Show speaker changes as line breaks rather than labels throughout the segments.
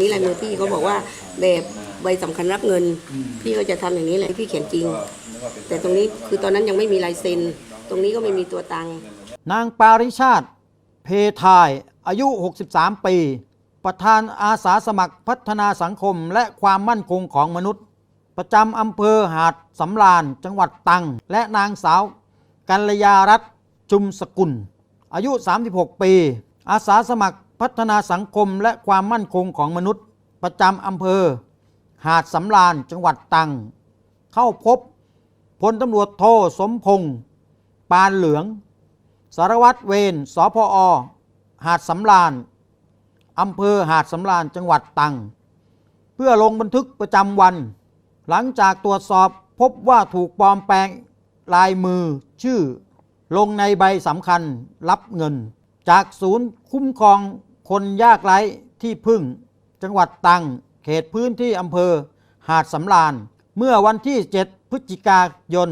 นี้ลายมือพี่เขาบอกว่าแบบใบสำคัญรับเงิน พี่ก็จะทำอย่างนี้แหละพี่เขียนจริง แต่ตรงนี้คือตอนนั้นยังไม่มีลายเซ็น ตรงนี้ก็ไม่มีตัวตังค์
นางปาริชาติ เพทาย อายุ 63 ปี ประธานอาสาสมัครพัฒนาสังคมและความมั่นคงของมนุษย์ ประจำอำเภอหาดสำราญ จังหวัดตรัง และนางสาว กัลยารัตน์จุมสกุล อายุ 36 ปี อาสาสมัคร พัฒนาสังคมและความมั่นคงของมนุษย์ ประจำอำเภอ หาดสำราญจังหวัดตรัง เข้าพบพลตำรวจโทสมพงษ์ปานเหลือง สารวัตรเวรสพอหาดสำราญอำเภอหาดสำราญจังหวัดตรัง เพื่อลงบันทึกประจำวัน หลังจากตรวจสอบพบว่าถูกปลอมแปลงลายมือชื่อ ลงในใบสำคัญรับเงิน จากศูนย์คุ้มครอง คนยากไร้ที่พึ่ง จังหวัดตังเขตพื้นที่อำเภอ หาดสำราญ เมื่อวันที่ 7 พฤศจิกายน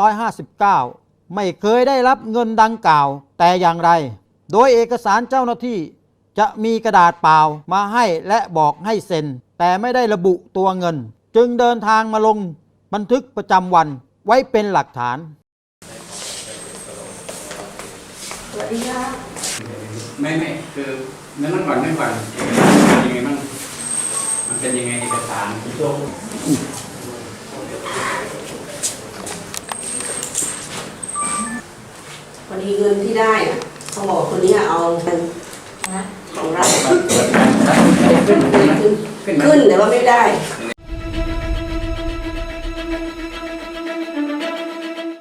2559 ไม่เคยได้รับเงินดังกล่าวแต่อย่างไร โดยเอกสารเจ้าหน้าที่จะมีกระดาษเปล่ามาให้และบอกให้เซ็น แต่ไม่ได้ระบุตัวเงิน จึงเดินทางมาลงบันทึกประจำวันไว้เป็นหลักฐาน
สวัสดีค่ะ
ไม่ไม่คือเนื้อมันก่อนเนื้อก่อนเอกสารเป็นยังไงบ้างมันเป็นยังไงเอกสาร
วันนี้เงินที่ได้อะเขาบอกคนนี้เอาเป็นของรัฐ
ขึ้นขึ้น
ขึ้นขึ้นแต่ว่าไม่ได้